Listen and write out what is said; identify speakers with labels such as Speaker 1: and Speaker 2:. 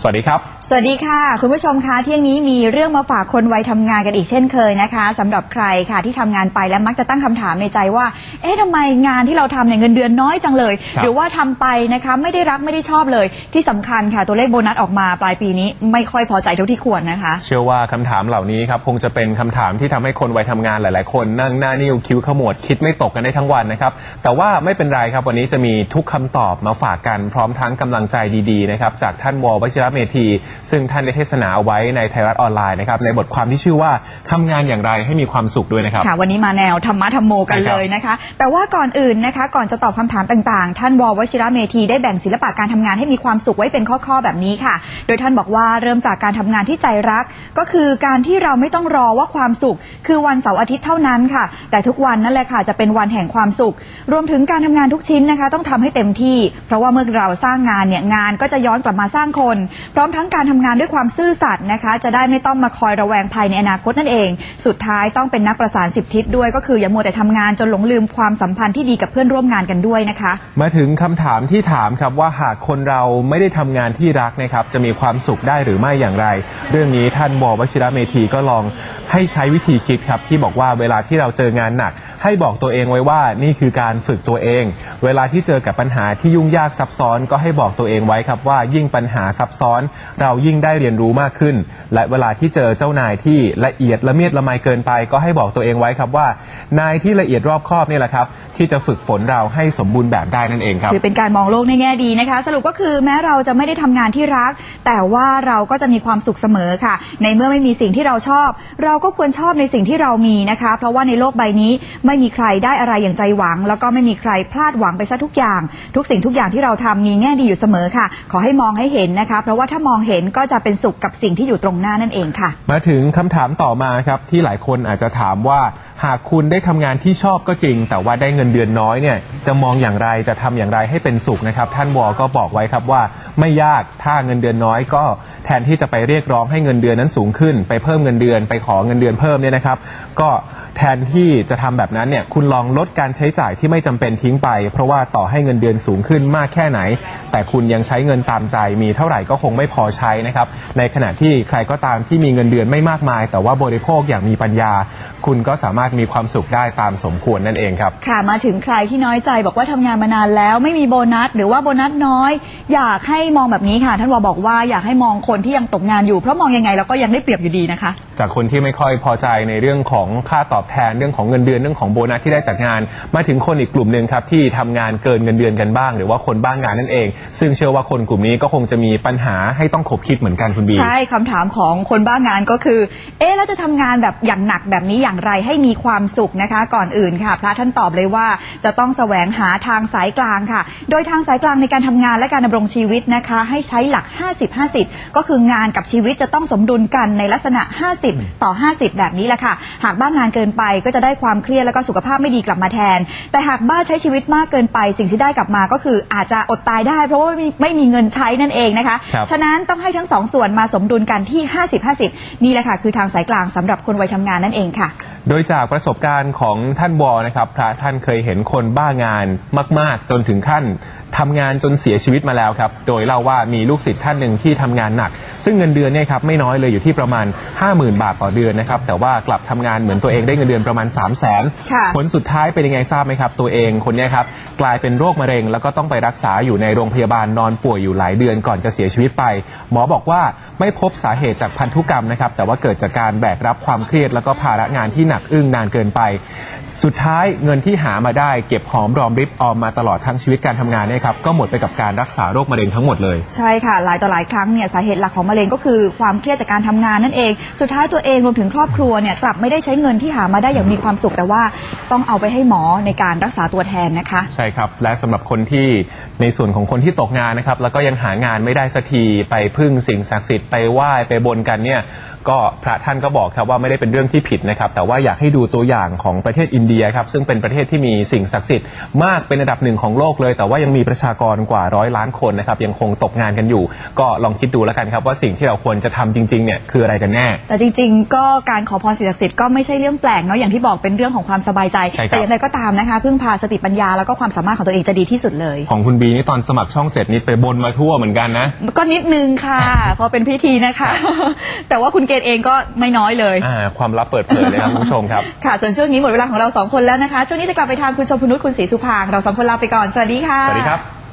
Speaker 1: สวัสดีครับ
Speaker 2: สวัสดีค่ะ คุณผู้ชมคะเที่ยงนี้มีเรื่องมาฝากคนวัยทำงานกันอีกเช่นเคยนะคะสำหรับใครค่ะที่ทำงานไปและมักจะตั้งคำถามในใจว่า เอ๊ะทำไมงานที่เราทำเนี่ยเงินเดือนน้อยจังเลย
Speaker 1: ครับ
Speaker 2: หรือว่าทำไปนะคะไม่ได้รักไม่ได้ชอบเลย ที่สำคัญค่ะตัวเลขโบนัสออกมาปลายปีนี้ไม่ค่อยพอใจเท่าที่ควรนะคะ
Speaker 1: เชื่อว่าคำถามเหล่านี้ครับคงจะเป็นคำถามที่ทำให้คนวัยทำงานหลาย ๆ คนนั่งหน้านิ้วคิ้วขมวดคิดไม่ตกกันได้ทั้งวันนะครับแต่ว่าไม่เป็นไรครับวันนี้จะมีทุกคำตอบมาฝากกันพร้อมทั้งกำลังใจดี ๆ นะครับจากท่านววชิระเมธี ซึ่งท่านได้เทศนาเอาไว้ในไทยรัฐออนไลน์นะครับในบทความที่ชื่อว่าทำงานอย่างไรให้มีความสุขด้วยนะครับ
Speaker 2: ค่ะวันนี้มาแนวธรรมะธรรมโมกัน
Speaker 1: ใช่ครับ
Speaker 2: เลยนะคะ แต่ว่าก่อนอื่นนะคะ ก่อนจะตอบคำถามต่างๆ ท่านววชิระเมธีได้แบ่งศิลปะการทำงานให้มีความสุขไว้เป็นข้อๆแบบนี้ค่ะ โดยท่านบอกว่าเริ่มจากการทำงานที่ใจรัก ก็คือการที่เราไม่ต้องรอว่าความสุข คือวันเสาร์อาทิตย์เท่านั้นค่ะ แต่ทุกวันนั่นแหละค่ะจะเป็นวันแห่งความสุข รวมถึงการทำงานทุกชิ้นนะคะ ต้องทำให้เต็มที่ เพราะว่าเมื่อเราสร้างงานเนี่ยงานก็จะย้อนกลับมาสร้างคนพร้อมทั้งการทำงานด้วยความซื่อสัตย์นะคะ จะได้ไม่ต้องมาคอยระแวงภัยในอนาคตนั่นเอง สุดท้ายต้องเป็นนักประสานสิบทิศด้วยก็คืออย่ามัวแต่ทำงานจนหลงลืมความสัมพันธ์ที่ดีกับเพื่อนร่วมงานกันด้วยนะคะ
Speaker 1: มาถึงคำถามที่ถามครับว่าหากคนเราไม่ได้ทำงานที่รักนะครับจะมีความสุขได้หรือไม่อย่างไร เรื่องนี้ท่านววชิระเมธีก็ลองให้ใช้วิธีคิดครับที่บอกว่าเวลาที่เราเจองานหนัก ให้บอกตัวเองไว้ว่านี่คือการฝึกตัวเอง เวลาที่เจอกับปัญหาที่ยุ่งยากซับซ้อนก็ให้บอกตัวเองไว้ครับว่ายิ่งปัญหาซับซ้อน เรายิ่งได้เรียนรู้มากขึ้น และเวลาที่เจอเจ้านายที่ละเอียดละเมียดละไมเกินไป ก็ให้บอกตัวเองไว้ครับว่า นายที่ละเอียดรอบคอบนี่แหละครับ ที่จะฝึกฝนเราให้สมบูรณ์แบบได้นั่นเองครับ
Speaker 2: คือเป็นการมองโลกในแง่ดีนะคะ สรุปก็คือแม้เราจะไม่ได้ทำงานที่รัก แต่ว่าเราก็จะมีความสุขเสมอค่ะ ในเมื่อไม่มีสิ่งที่เราชอบ เราก็ควรชอบในสิ่งที่เรามีนะคะ เพราะว่าในโลกใบนี้ไม่ไม่มีใครได้อะไรอย่างใจหวัง แล้วก็ไม่มีใครพลาดหวังไปซะทุกอย่าง ทุกสิ่งทุกอย่างที่เราทำมีแง่ดีอยู่เสมอค่ะ ขอให้มองให้เห็นนะคะ เพราะว่าถ้ามองเห็นก็จะเป็นสุขกับสิ่งที่อยู่ตรงหน้านั่นเองค่ะ
Speaker 1: มาถึงคำถามต่อมาครับที่หลายคนอาจจะถามว่าหากคุณได้ทำงานที่ชอบก็จริง แต่ว่าได้เงินเดือนน้อยเนี่ยจะมองอย่างไรจะทำอย่างไรให้เป็นสุขนะครับ ท่านวอก็บอกไว้ครับว่าไม่ยากถ้าเงินเดือนน้อยก็แทนที่จะไปเรียกร้องให้เงินเดือนนั้นสูงขึ้น ไปเพิ่มเงินเดือนไปขอเงินเดือนเพิ่มเนี่ยนะครับ ก็แทนที่จะทำแบบนั้นเนี่ยคุณลองลดการใช้จ่ายที่ไม่จำเป็นทิ้งไป เพราะว่าต่อให้เงินเดือนสูงขึ้นมากแค่ไหน แต่คุณยังใช้เงินตามใจ มีเท่าไหร่ก็คงไม่พอใช้นะครับ ในขณะที่ใครก็ตามที่มีเงินเดือนไม่มากมาย แต่ว่าบริโภคอย่างมีปัญญา คุณก็สามารถมีความสุขได้ตามสมควรนั่นเองครับ
Speaker 2: ค่ะมาถึงใครที่น้อยใจบอกว่าทำงานมานานแล้วไม่มีโบนัส หรือว่าโบนัสน้อย อยากให้มองแบบนี้ค่ะ ท่านวอบอกว่าอยากให้มองคนที่ยังตกงานอยู่เพราะมองยังไงเราก็ยังได้เปรียบอยู่ดีนะคะ
Speaker 1: จากคนที่ไม่ค่อยพอใจในเรื่องของค่าตอบแทนเรื่องของเงินเดือนเรื่องของโบนัสที่ได้จากงาน มาถึงคนอีกกลุ่มหนึ่งครับที่ทำงานเกินเงินเดือนกันบ้าง หรือว่าคนบ้างงานนั่นเองซึ่งเชื่อว่าคนกลุ่มนี้ก็คงจะมีปัญหาให้ต้องขบคิดเหมือนกันคุณบี
Speaker 2: ใช่คำถามของคนบ้างานก็คือ เอ๊ะแล้วจะทำงานแบบอย่างหนักแบบนี้อย่างไรให้มีความสุขนะคะ ก่อนอื่นค่ะ พระท่านตอบเลยว่าจะต้องแสวงหาทางสายกลางค่ะ โดยทางสายกลางในการทำงานและการดำรงชีวิตนะคะ ให้ใช้หลัก 50-50 ก็คืองานกับชีวิตจะต้องสมดุลกันในลักษณะ 50 ต่อ 50 แบบนี้แหละค่ะ หากบ้างานเกินไปก็จะได้ความเครียดแล้วก็สุขภาพไม่ดีกลับมาแทน แต่หากบ้าใช้ชีวิตมากเกินไป สิ่งที่ได้กลับมาก็คืออาจจะอดตายได้เพราะว่าไม่มีไม่มีเงินใช้นั่นเองนะคะ
Speaker 1: ครับ
Speaker 2: ฉะนั้นต้องให้ทั้งสองส่วนมาสมดุลกันที่ 50-50 นี่แหละค่ะ คือทางสายกลางสำหรับคนวัยทำงานนั่นเองค่ะ
Speaker 1: โดยจากประสบการณ์ของท่านวอนะครับพระท่านเคยเห็นคนบ้างานมาก ๆ จนถึงขั้น ทำงานจนเสียชีวิตมาแล้วครับ โดยเล่าว่ามีลูกศิษย์ท่านหนึ่งที่ทำงานหนัก ซึ่งเงินเดือนเนี่ยครับไม่น้อยเลยอยู่ที่ประมาณ 50,000 บาทต่อเดือนนะครับ แต่ว่ากลับทำงานเหมือนตัวเองได้เงินเดือนประมาณ 3 0 0 0 0 0
Speaker 2: ค่ะ
Speaker 1: ผลสุดท้ายเป็นยังไงทราบไหมครับ ตัวเองคนเนี้ยครับกลายเป็นโรคมะเร็ง แล้วก็ต้องไปรักษาอยู่ในโรงพยาบาลนอนป่วยอยู่หลายเดือนก่อนจะเสียชีวิตไป หมอบอกว่าไม่พบสาเหตุจากพันธุกรรมนะครับแต่ว่าเกิดจากการแบกรับความเครียดแล้วก็ภาระงานที่หนักอึ้งนานเกินไป สุดท้ายเงินที่หามาได้เก็บหอมรอมริบออมมาตลอดทั้งชีวิตการทำงานเนี่ยครับก็หมดไปกับการรักษาโรคมะเร็งทั้งหมดเลย
Speaker 2: ใช่ค่ะหลายต่อหลายครั้งเนี่ยสาเหตุหลักของมะเร็งก็คือความเครียดจากการทำงานนั่นเอง สุดท้ายตัวเองรวมถึงครอบครัวเนี่ยกลับไม่ได้ใช้เงินที่หามาได้อย่างมีความสุข แต่ว่าต้องเอาไปให้หมอในการรักษาตัวแทนนะคะ
Speaker 1: ใช่ครับ และสำหรับคนที่ในส่วนของคนที่ตกงานนะครับแล้วก็ยังหางานไม่ได้สักทีไปพึ่งสิ่งศักดิ์สิทธิ์ไปไหว้ไปบนกันเนี่ย ก็พระท่านก็บอกครับว่าไม่ได้เป็นเรื่องที่ผิดนะครับ แต่ว่าอยากให้ดูตัวอย่างของประเทศอินเดียครับซึ่งเป็นประเทศที่มีสิ่งศักดิ์สิทธิ์มากเป็นอันดับหนึ่งของโลกเลย แต่ว่ายังมีประชากรกว่าร้อยล้านคนนะครับยังคงตกงานกันอยู่ ก็ลองคิดดูแล้วกันครับว่าสิ่งที่เราควรจะทำจริงๆเนี่ยคืออะไรกันแน่
Speaker 2: แต่จริง ๆ ก็การขอพรสิ่งศักดิ์สิทธิ์ก็ไม่ใช่เรื่องแปลกเนาะอย่างที่บอกเป็นเรื่องของความสบายใจ
Speaker 1: ใช่ครับ
Speaker 2: แต่อย่างไรก็ตามนะคะพึ่งพาสติปัญญาแล้วก็ความสามารถของตัวเองจะดีที่สุดเลย
Speaker 1: ของคุณบีนี่ตอนสมัครช่องเจ็ดนี่ไปบนมาทั่วเหมือนกันนะ
Speaker 2: ก็นิดนึงค่ะ พอเป็นพิธีนะคะ แต่ว่าคุณเกณฑ์เองก็ไม่น้อยเลย
Speaker 1: อ่าความลับเปิดเผยเลยครับคุณผู้ชมครับ
Speaker 2: ค่ะส่วนช่วงนี้หมดเวลาของเราสองคนแล้วนะคะ ช่วงนี้จะกลับไปทางคุณชมพนุษย์คุณศรีสุภางเราสองคนลาไปก่อน สวัสดีค่ะ
Speaker 1: สวัสดีครับ